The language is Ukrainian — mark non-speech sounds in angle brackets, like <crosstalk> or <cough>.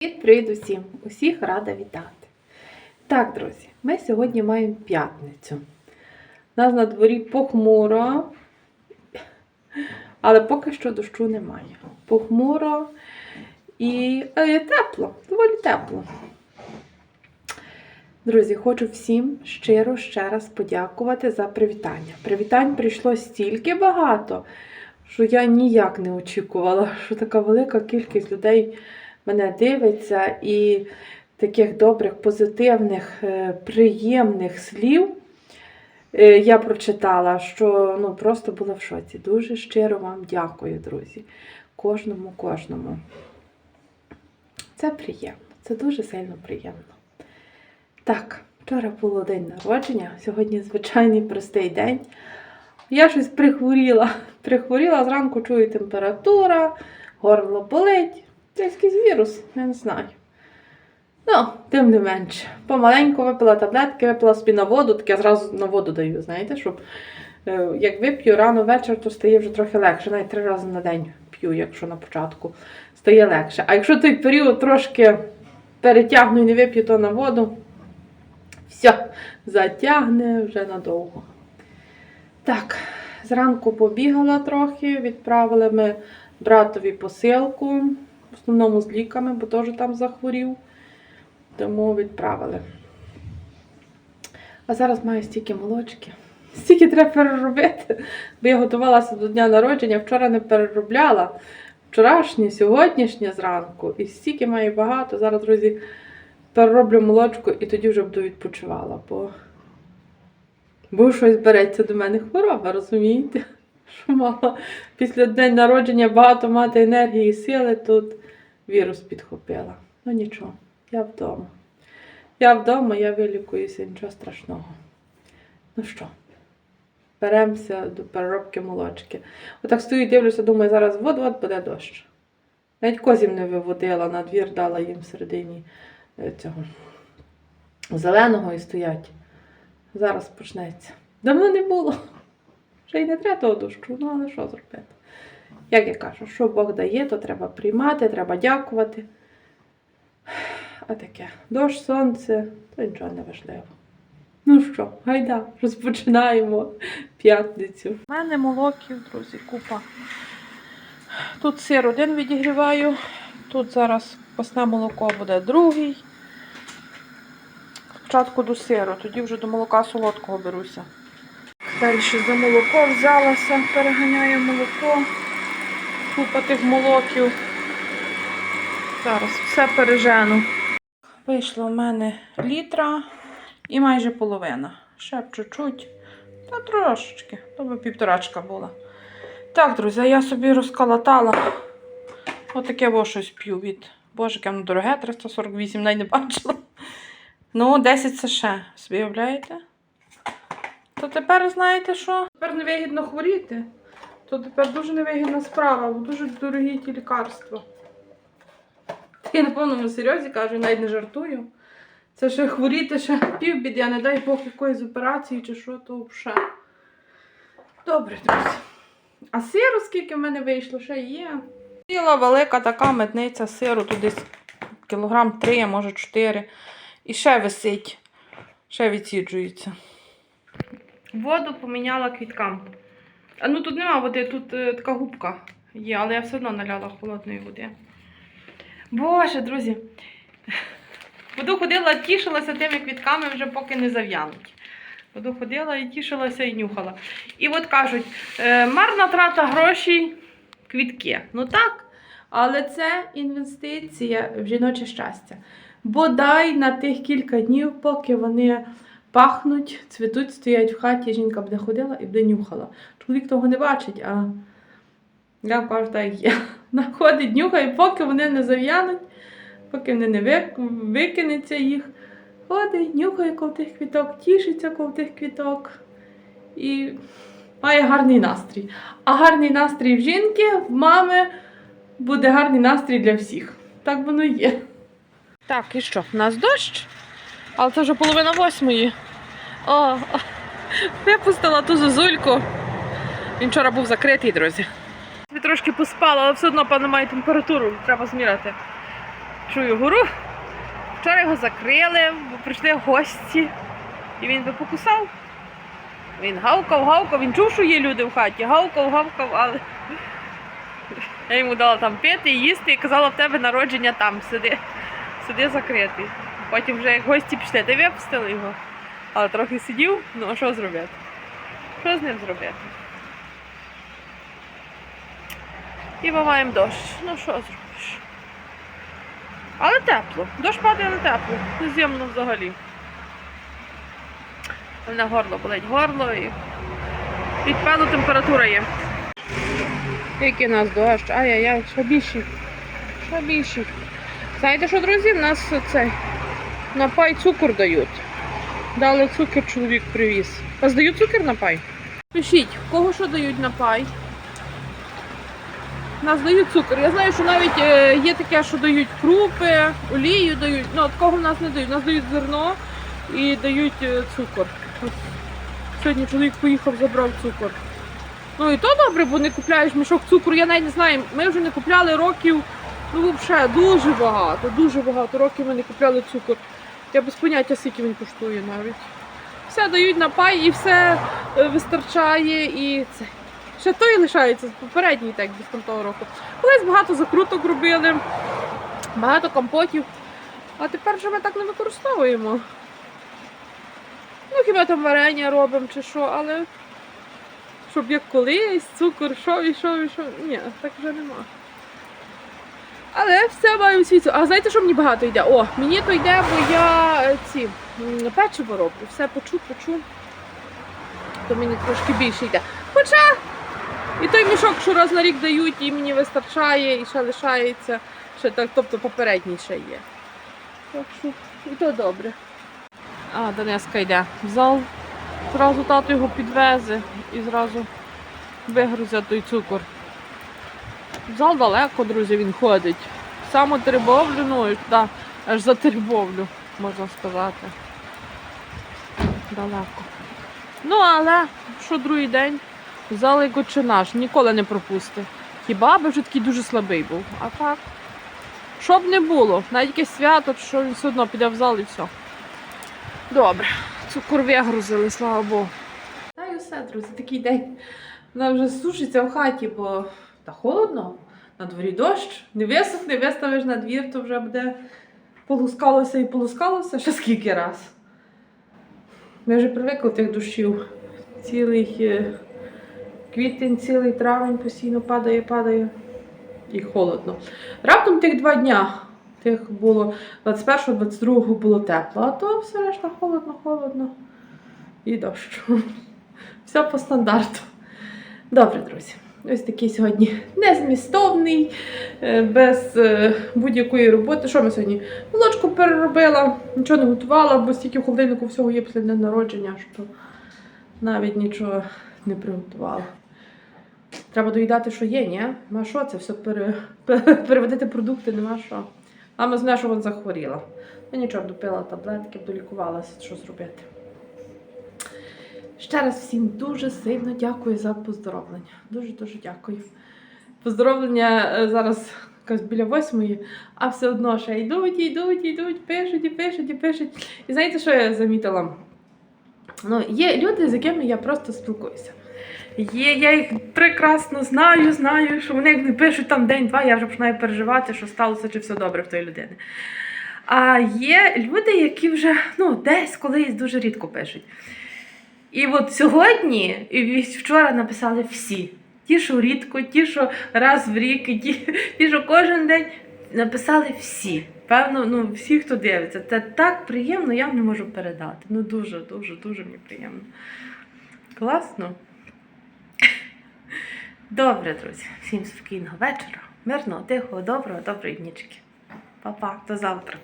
Привіт, усім! Усіх рада вітати. Так, друзі, ми сьогодні маємо п'ятницю. У нас на дворі похмуро, але поки що дощу немає. Похмуро і е, тепло, доволі тепло. Друзі, хочу всім щиро ще раз подякувати за привітання. Привітань прийшло стільки багато, що я ніяк не очікувала, що така велика кількість людей мене дивиться, і таких добрих, позитивних, е, приємних слів е, я прочитала, що ну, просто була в шоці. Дуже щиро вам дякую, друзі. Кожному, кожному. Це приємно, це дуже сильно приємно. Так, вчора було день народження, сьогодні звичайний простий день. Я щось прихворіла. Прихворіла, зранку чую температура, горло болить. Це якийсь вірус, я не знаю. Ну, тим не менше. Помаленьку випила таблетки, випила собі на воду, так я зразу на воду даю, знаєте, щоб е, як вип'ю рано вечір, то стає вже трохи легше. Навіть три рази на день п'ю, якщо на початку стає легше. А якщо той період трошки перетягну і не вип'ю, то на воду, все, затягне вже надовго. Так, зранку побігала трохи, відправили ми братові посилку, основному з ліками, бо теж там захворів. Тому відправили. А зараз маю стільки молочки. Стільки треба переробити, бо я готувалася до дня народження, вчора не переробляла. Вчорашнє, сьогоднішнє зранку. І стільки маю багато. Зараз, друзі, перероблю молочку і тоді вже буду відпочивала, бо, бо щось береться до мене хвороба, розумієте? Що мала після дня народження багато мати енергії і сили, тут вірус підхопила. Ну нічого, я вдома. Я вдома, я вилікуюся, нічого страшного. Ну що, беремося до переробки молочки. Отак стою дивлюся, думаю, зараз вот-от буде дощ. Навіть козів не виводила, на двір дала їм всередині е, цього зеленого і стоять. Зараз почнеться. Давно не було. Вже й не треба того дощу, ну але що зробити? Як я кажу, що Бог дає, то треба приймати, треба дякувати. А таке, дощ, сонце, то нічого не важливо. Ну що, гайда, розпочинаємо п'ятницю. У мене молоків, друзі, купа. Тут сир один відігріваю, тут зараз посне молоко буде другий. Спочатку до сиру, тоді вже до молока солодкого беруся. Далі за молоко взялася, переганяю молоко, купа тих молоків. Зараз все пережену. Вийшло в мене літра і майже половина. Ще б чуть-чуть, та трошечки, то би півторачка була. Так, друзі, я собі розколотала. Отаке во щось п'ю від. Боже, яке воно дороге, 348, навіть не бачила. Ну, 10 це ще, собі? То тепер знаєте що? Тепер невигідно хворіти. То тепер дуже невигідна справа, бо дуже дорогі ті лікарства. Я на повному серйозі кажу, навіть не жартую. Це ще хворіти, ще півбіди, а не дай Бог якоїсь операції чи що, то взагалі. Добре, друзі. А сиру скільки в мене вийшло, ще є. Ціла велика така метниця сиру, тут десь кілограм 3, може 4. І ще висить, ще відсіджується. Воду поміняла квіткам. А ну тут нема води, тут е, така губка є, але я все одно наляла холодної води. Боже, друзі. Буду ходила, тішилася тими квітками, вже поки не зав'януть. Буду ходила і тішилася і нюхала. І от кажуть, е, марна трата грошей, квітки. Ну так, але це інвестиція в жіноче щастя. Бодай на тих кілька днів, поки вони пахнуть, цвітуть, стоять в хаті, жінка буде ходила і буде нюхала. Чоловік того не бачить, а я кажу, так є. <laughs> Находить, нюхає, поки вони не зав'януть, поки вони не викинеться їх. Ходить, нюхає коло тих квіток, тішиться коло квіток і має гарний настрій. А гарний настрій в жінки, в мами буде гарний настрій для всіх. Так воно є. Так, і що? У нас дощ, але це вже половина восьмої. О, випустила ту зозульку. Він вчора був закритий, друзі. Я трошки поспала, але все одно, певно, має температуру, треба зміряти. чую гору. Вчора його закрили, бо прийшли гості, і він би покусав. Він гавкав, гавкав, він чув, що є люди в хаті, гавкав, гавкав, але я йому дала там пити, їсти і казала, в тебе народження там, сиди, сиди закритий. Потім вже як гості пішли, ти випустили його. Але трохи сидів, ну а що зробити? Що з ним зробити? І маємо дощ. Ну що зробиш? Але тепло. Дощ падає на тепло. Зимно взагалі. У мене горло болить горло і від певно температура є. Який у нас дощ? Ай-яй-яй, що більший. Що більший. Знаєте що, друзі, в нас цей на пай цукор дають. Дали цукор, чоловік привіз. Вас дають цукор на пай? Пишіть, кого що дають на пай? Нас дають цукор. Я знаю, що навіть е, є таке, що дають крупи, олію дають. Ну, такого в нас не дають. Нас дають зерно і дають е, цукор. От Сьогодні чоловік поїхав, забрав цукор. Ну і то добре, бо не купляєш мішок цукру. Я навіть не знаю, ми вже не купляли років, ну взагалі дуже багато, дуже багато років ми не купляли цукор. Я без поняття, скільки він коштує навіть. Все дають на пай і все е, вистачає і це. Ще той лишається з попередній так, без того року. Колись багато закруток робили, багато компотів, а тепер вже ми так не використовуємо. Ну, хіба там варення робимо чи що, але щоб як колись, цукор, що і що і що. Ні, так вже нема. Але все маю світу. А знаєте, що мені багато йде? О, мені то йде, бо я е, ці печиво роблю. Все почу, почу. То мені трошки більше йде. Хоча і той мішок, що раз на рік дають, і мені вистачає, і ще лишається. Ще так, тобто попередній ще є. Так що і то добре. А, Донеска йде в зал. Зразу тато його підвезе і зразу вигрузять той цукор. Зал далеко, друзі, він ходить. Саме Теребовлю, ну і туди, аж за Теребовлю, можна сказати. Далеко. Ну, але що другий день, зал як отче наш, ніколи не пропусти. Хіба би вже такий дуже слабий був. А так, що б не було, навіть якесь свято, що він все одно піде в зал і все. Добре, цукор вигрузили, слава Богу. Та й усе, друзі, такий день. Вона вже сушиться в хаті, бо та холодно, на дворі дощ, не висохне, виставиш на двір, то вже буде полускалося і полускалося ще скільки раз. Ми вже привикли тих дощів. Цілий е, квітень, цілий травень постійно падає, падає і холодно. Раптом тих два дня, тих було 21-22 було тепло, а то все решта холодно, холодно і дощ. Все по стандарту. Добре, друзі. Ось такий сьогодні незмістовний, е, без е, будь-якої роботи. Що ми сьогодні? Молочку переробила, нічого не готувала, бо стільки в холодильнику всього є після дня народження, що навіть нічого не приготувала. Треба доїдати, що є, ні? Ну що це? Все пере... пере- переводити продукти, нема що. Мама знає, що вона захворіла. Ну нічого, допила таблетки, долікувалася, що зробити. Ще раз всім дуже сильно дякую за поздоровлення. Дуже-дуже дякую. Поздоровлення е, зараз якось біля восьмої, а все одно ще йдуть, йдуть, йдуть, пишуть і пишуть і пишуть. І знаєте, що я замітила? Ну, є люди, з якими я просто спілкуюся. Є, я їх прекрасно знаю, знаю, що вони як не пишуть там день-два, я вже починаю переживати, що сталося, чи все добре в тої людини. А є люди, які вже ну, десь колись дуже рідко пишуть. І от сьогодні, і вчора написали всі. Ті, що рідко, ті, що раз в рік, ті, <laughs> ті, що кожен день написали всі. Певно, ну всі, хто дивиться. Це так приємно, я не можу передати. Ну дуже, дуже, дуже мені приємно. Класно. <laughs> Добре, друзі. Всім спокійного вечора, мирного, тихого, доброго, доброї нічки. Па-па, до завтра.